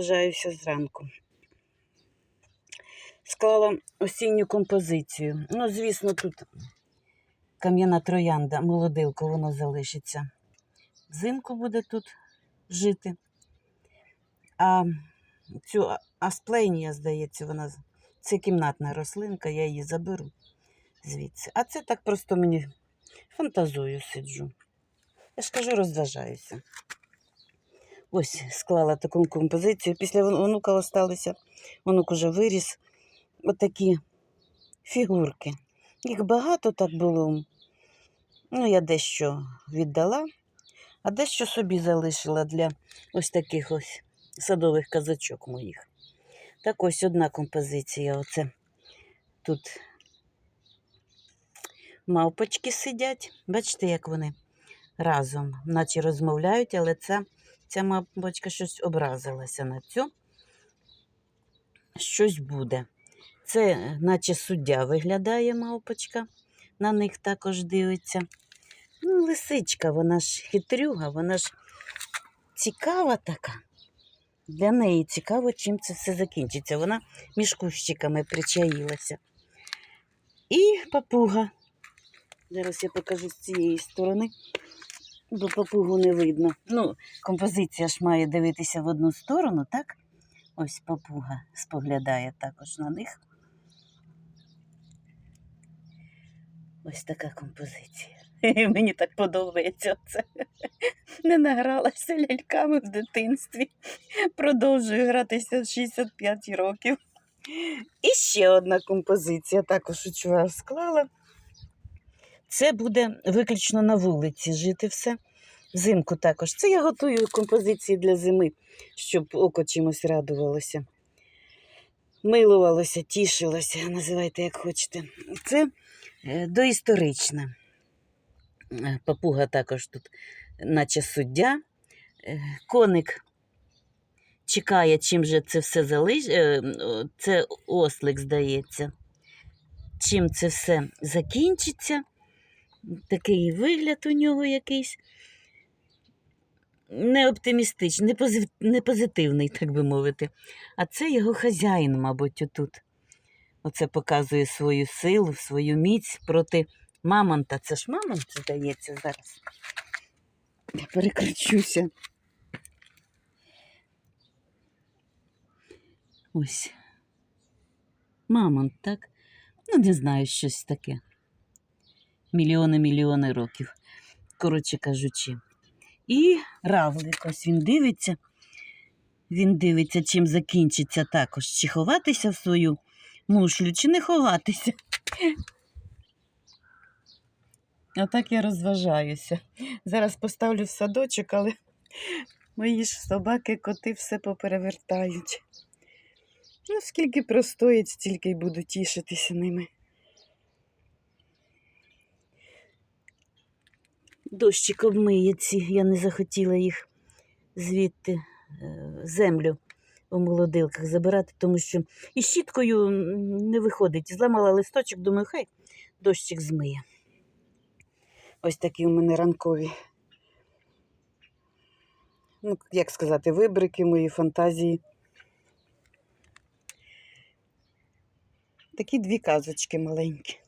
розважаюся зранку. Склала осінню композицію. Ну, звісно, тут кам'яна троянда, молодилко, воно залишиться. Взимку буде тут жити. А цю асплейнія, здається, вона це кімнатна рослинка, я її заберу звідси. А це так просто мені фантазую сиджу. Я ж кажу, розважаюся. Ось склала таку композицію. Після онука осталися. Онук уже виріс. Отакі фігурки. Їх багато так було. Ну, я дещо віддала, а дещо собі залишила для ось таких ось садових казачок моїх. Так ось одна композиція. Оце тут мавпочки сидять. Бачите, як вони разом, наче розмовляють, але ця, ця мавпочка щось образилася на цю. Щось буде. Це, е, наче суддя виглядає мавпочка, на них також дивиться. Ну, лисичка, вона ж хитрюга, вона ж цікава така. Для неї цікаво, чим це все закінчиться. Вона між кущиками причаїлася. І папуга. Зараз я покажу з цієї сторони, бо папугу не видно. Ну, композиція ж має дивитися в одну сторону, так? Ось папуга споглядає також на них. Ось така композиція. Мені так подобається це. Не награлася ляльками в дитинстві. Продовжую гратися в 65 років. І ще одна композиція також учора склала. Це буде виключно на вулиці жити все. Взимку також. Це я готую композиції для зими, щоб око чимось радувалося. Милувалося, тішилося, називайте як хочете. Це е, доісторична. Е, Папуга також тут, наче суддя. Е, Коник чекає, чим же це все залиш... Це ослик, здається. Чим це все закінчиться. Такий вигляд у нього якийсь не оптимістичний, не, позитивний, так би мовити. А це його хазяїн, мабуть, отут. Оце показує свою силу, свою міць проти мамонта. Це ж мамонт, здається, зараз. Я перекричуся. Ось. Мамонт, так? Ну, не знаю, щось таке. Мільйони-мільйони років, коротше кажучи. І равлик, ось він дивиться. Він дивиться, чим закінчиться також. Чи ховатися в свою мушлю, чи не ховатися. Отак я розважаюся. Зараз поставлю в садочок, але мої ж собаки, коти все поперевертають. Ну, скільки простоять, стільки й буду тішитися ними. Дощик обмиє я не захотіла їх звідти е, землю у молодилках забирати, тому що і щіткою не виходить. Зламала листочок, думаю, хай дощик змиє. Ось такі у мене ранкові. Ну, як сказати, вибрики мої фантазії. Такі дві казочки маленькі.